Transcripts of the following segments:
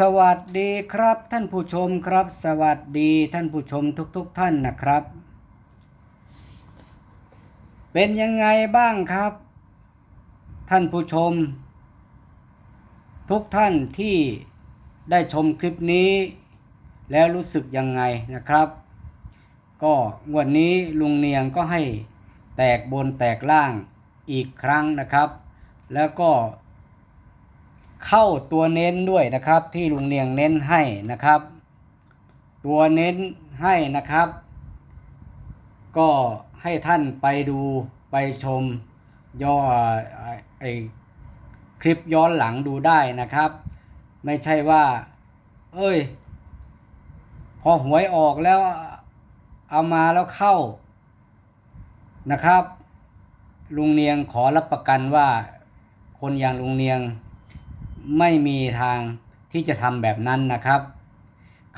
สวัสดีครับท่านผู้ชมครับ สวัสดีท่านผู้ชมทุกๆทท่านนะครับ เป็นยังไงบ้างครับ ท่านผู้ชม ทุกท่านที่ได้ชมคลิปนี้ แล้วรู้สึกยังไงนะครับ ก็งวดนี้ลุงเนียงก็ให้แตกบนแตกล่างอีกครั้งนะครับ แล้วก็ เข้าตัวเน้นด้วยนะครับที่ลุงเนียงเน้นให้นะครับ ตัวเน้นให้นะครับ ก็ให้ท่านไปดูไปชมย่อไอคลิปย้อนหลังดูได้นะครับ ไม่ใช่ว่า เอ้ย พอหวยออกแล้วเอามาแล้วเข้านะครับ ลุงเนียงขอรับประกันว่าคนอย่างลุงเนียง ไม่มีทางที่จะทำแบบนั้นนะครับ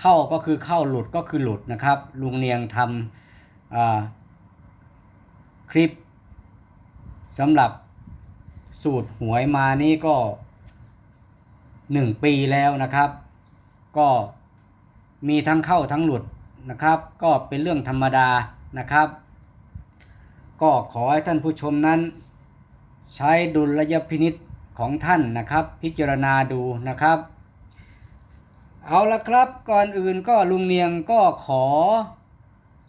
เข้าก็คือเข้าหลุดก็คือหลุดนะครับ ลุงเนียงทำคลิปสำหรับสูตรหวยมานี่ก็หนึ่งปีแล้วนะครับ ก็มีทั้งเข้าทั้งหลุดนะครับ ก็เป็นเรื่องธรรมดานะครับ ก็ขอให้ท่านผู้ชมนั้น ใช้ดุลยพินิษ ของท่านนะครับ พิจารณาดูนะครับ เอาละครับก่อนอื่นก็ลุงเนียงก็ขอ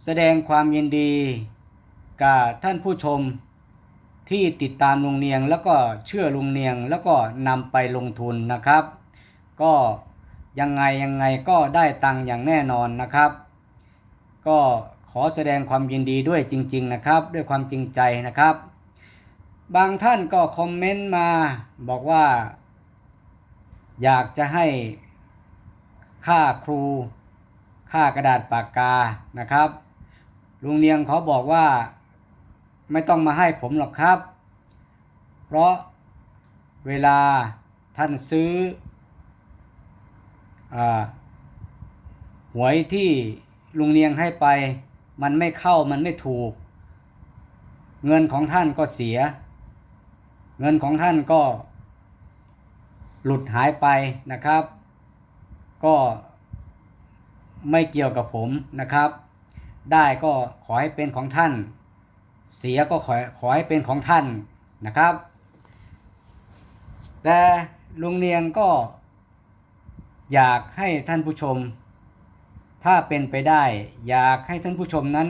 แสดงความยินดีกับท่านผู้ชมที่ติดตามลุงเนียงแล้วก็เชื่อลุงเนียงแล้วก็นำไปลงทุนนะครับ ก็ยังไงยังไงก็ได้ตังค์อย่างแน่นอนนะครับ ก็ขอแสดงความยินดีด้วยจริง ๆ นะครับ ด้วยความจริงใจนะครับ บางท่านก็คอมเมนต์มาบอกว่า อยากจะให้ค่าครูค่ากระดาษปากกานะครับ ลุงเนียงเขาบอกว่าไม่ต้องมาให้ผมหรอกครับ เพราะเวลาท่านซื้ออหวยที่ลุงเนียงให้ไป มันไม่เข้ามันไม่ถูก เงินของท่านก็เสีย เงินของท่านก็หลุดหายไปนะครับ ก็ไม่เกี่ยวกับผมนะครับ ได้ก็ขอให้เป็นของท่าน เสียก็ขอขอให้เป็นของท่านนะครับ แต่ลุงเนียงก็อยากให้ท่านผู้ชม ถ้าเป็นไปได้ อยากให้ท่านผู้ชมนั้น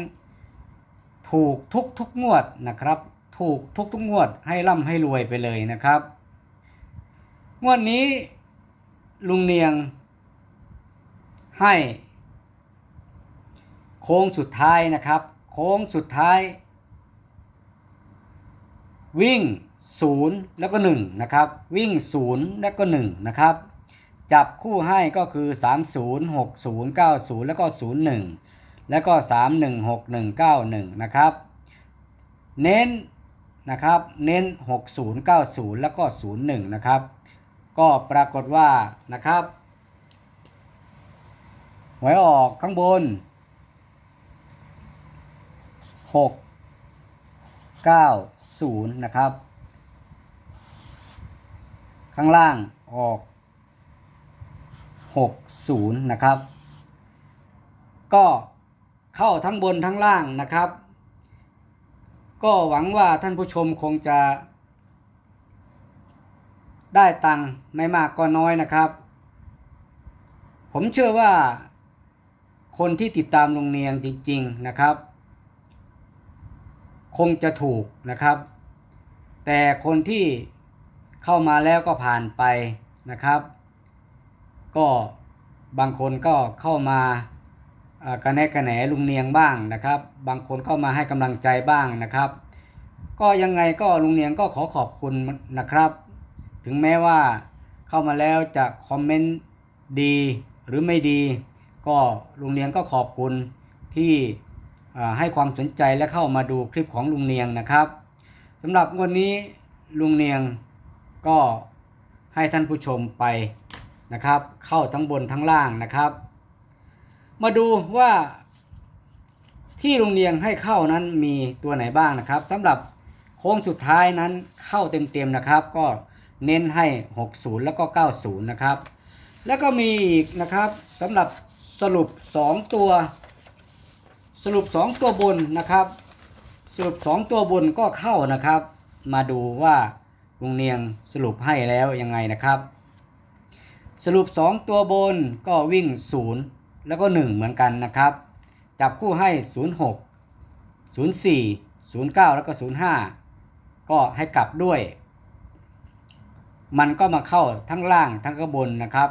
ถูกทุกทุกงวดนะครับ ถูกทุกทุกงวดให้ร่ำให้รวยไปเลยนะครับ งวดนี้ลุงเนียงให้ โค้งสุดท้ายนะครับ โค้งสุดท้าย วิ่ง 0 แล้วก็ 1 นะครับ วิ่ง 0 แล้วก็ 1 นะครับจับคู่ให้ก็คือ 30 60 90 แล้วก็ 01 แล้วก็ 31 61 91 นะครับ เน้น นะครับ เน้น 60 90 แล้วก็ 01 นะครับ ก็ปรากฏว่านะครับหวยออกข้างบน 6 9 0 นะครับ ข้างล่างออก 6 0 นะครับ ก็เข้าทั้งบนทั้งล่างนะครับ ก็หวังว่าท่านผู้ชมคงจะ ได้ตังค์ไม่มากก็น้อยนะครับ ผมเชื่อว่า คนที่ติดตามลุงเนียงจริง ๆนะครับ คงจะถูกนะครับ แต่คนที่เข้ามาแล้วก็ผ่านไปนะครับ ก็บางคนก็เข้ามาอ่า กระแนะกระแหนลุงเนียงบ้างนะครับ บางคนเข้ามาให้กำลังใจบ้างนะครับ ก็ยังไงก็ลุงเนียงก็ขอขอบคุณนะครับ ถึงแม้ว่าเข้ามาแล้วจะคอมเมนต์ดีหรือไม่ดี ก็ลุงเนียงก็ขอบคุณที่ให้ความสนใจและเข้ามาดูคลิปของลุงเนียงนะครับสำหรับวันนี้ลุงเนียงก็ให้ท่านผู้ชมไปนะครับ เข้าทั้งบนทั้งล่างนะครับ มาดูว่าที่ลุงเนียงให้เข้านั้นมีตัวไหนบ้างนะครับสำหรับโค้งสุดท้ายนั้นเข้าเต็มๆนะครับ ก็เน้นให้ 60 แล้วก็ 90 นะครับ แล้วก็มีอีกนะครับสำหรับสรุป 2 ตัว สรุป 2 ตัวบนนะครับ สรุป 2 ตัวบนก็เข้านะครับ มาดูว่าลุงเนียงสรุปให้แล้วยังไงนะครับ สรุป 2 ตัวบนก็วิ่ง 0 แล้วก็ 1 เหมือนกันนะครับ จับคู่ให้ 06 04 09 แล้วก็ 05 ก็ให้กลับด้วย มันก็มาเข้าทั้งล่างทั้งข้างบนนะครับ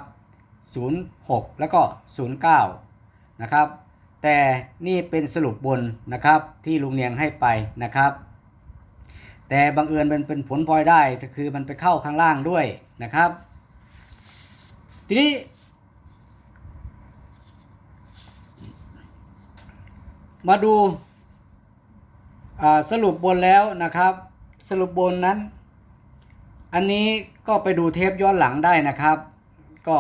06 แล้วก็ 09 นะครับ แต่นี่เป็นสรุปบนนะครับที่ลุงเนียงให้ไปนะครับ แต่บังเอิญมันเป็นผลพลอยได้ก็คือมันไปเข้าข้างล่างด้วยนะครับ ทีนี้ มาดูสรุปบนแล้วนะครับ สรุปบนนั้น อันนี้ก็ไปดูเทปย้อนหลังได้นะครับ ก็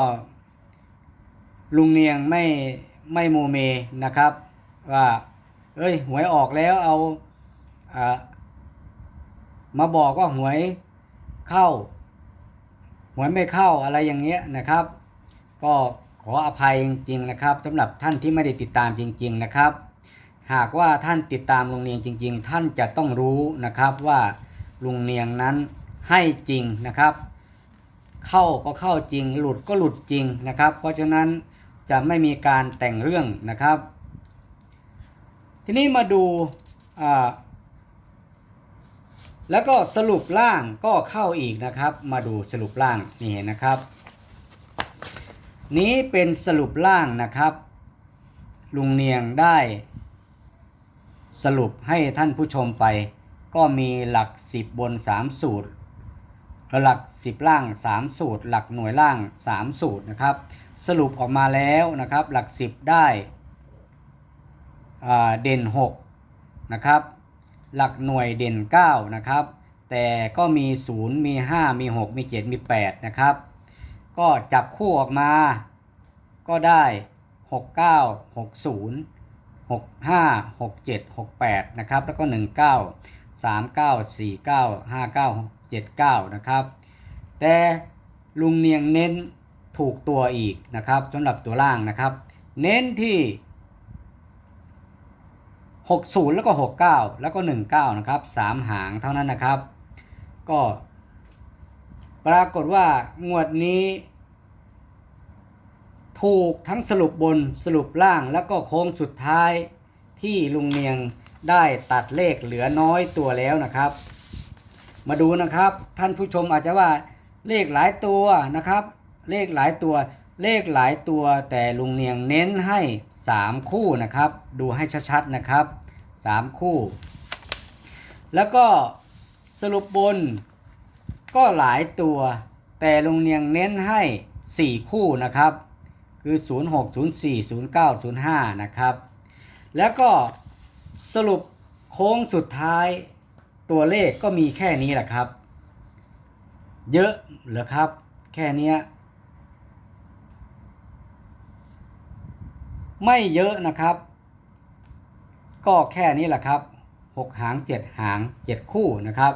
ลุงเนียงไม่ไม่โมเมนะครับ ว่าเอ้ยหวยออกแล้วเอาอามาบอกว่าหวยเข้า หวยไม่เข้าอะไรอย่างเงี้ยนะครับ ก็ขออภัยจริงๆนะครับสำหรับท่านที่ไม่ได้ติดตามจริง ๆนะครับ หากว่าท่านติดตามลุงเนียงจริง ๆ ท่านจะต้องรู้นะครับว่าลุงเนียงนั้นให้จริงนะครับ เข้าก็เข้าจริง หลุดก็หลุดจริงนะครับ เพราะฉะนั้นจะไม่มีการแต่งเรื่องนะครับ ทีนี้มาดูแล้วก็สรุปล่างก็เข้าอีกนะครับ มาดูสรุปล่างนี่เห็นนะครับ นี้เป็นสรุปล่างนะครับ ลุงเนียงได้ สรุปให้ท่านผู้ชมไปก็มีหลัก 10 บน 3 สูตร หลัก 10 ล่าง 3 สูตร หลักหน่วยล่าง 3 สูตรนะครับ สรุปออกมาแล้วนะครับ หลัก 10 ได้เด่น 6 นะครับ หลักหน่วยเด่น 9 นะครับ แต่ก็มี 0 มี 5 มี 6 มี 7 มี 8 นะครับ ก็จับคู่ออกมา ก็ได้ 69 60 65 67 68นะครับแล้วก็ 19 39 49 59 79นะครับแต่ลุงเนียงเน้นถูกตัวอีกนะครับสำหรับตัวล่างนะครับ เน้นที่ 60 แล้วก็ 69 แล้วก็ 19นะครับ3หางเท่านั้นนะครับ ก็ปรากฏว่างวดนี้ ถูกทั้งสรุปบนสรุปล่างแล้วก็โค้งสุดท้ายที่ลุงเนียงได้ตัดเลขเหลือน้อยตัวแล้วนะครับ มาดูนะครับท่านผู้ชมอาจจะว่าเลขหลายตัวนะครับ เลขหลายตัวเลขหลายตัว แต่ลุงเนียงเน้นให้ 3 คู่นะครับ ดูให้ชัดๆนะครับ 3 คู่ แล้วก็สรุปบนก็หลายตัว แต่ลุงเนียงเน้นให้ 4 คู่นะครับ คือ 06 04 09 05 นะครับ แล้วก็สรุปโค้งสุดท้ายตัวเลขก็มีแค่นี้แหละครับ เยอะเหรอครับ แค่นี้ไม่เยอะนะครับ ก็แค่นี้แหละครับ 6 หาง 7 หาง 7 คู่นะครับ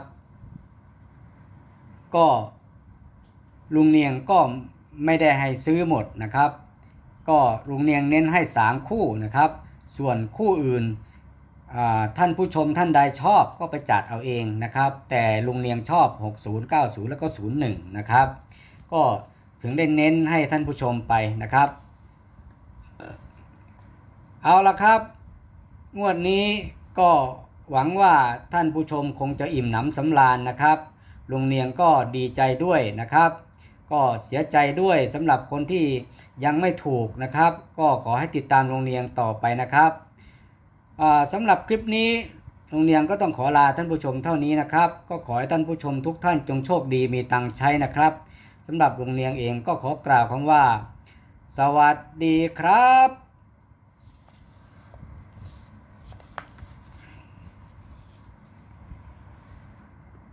ก็ลุงเนียงก็ไม่ได้ให้ซื้อหมดนะครับ ก็ลุงเนียงเน้นให้ 3 คู่นะครับ ส่วนคู่อื่นท่านผู้ชมท่านใดชอบก็ไปจัดเอาเองนะครับ แต่ลุงเนียงชอบ 60 90 แล้วก็ 01 นะครับ ก็ถึงได้เน้นให้ท่านผู้ชมไปนะครับ เอาละครับ งวดนี้ก็หวังว่าท่านผู้ชมคงจะอิ่มหนำสำราญนะครับลุงเนียงก็ดีใจด้วยนะครับ ก็เสียใจด้วยสำหรับคนที่ยังไม่ถูกนะครับ ก็ขอให้ติดตามโรงเรียนต่อไปนะครับสำหรับคลิปนี้โรงเรียนก็ต้องขอลาท่านผู้ชมเท่านี้นะครับ ก็ขอให้ท่านผู้ชมทุกท่านจงโชคดีมีตังค์ใช้นะครับสำหรับโรงเรียนเองก็ขอกล่าวคำว่า สวัสดีครับ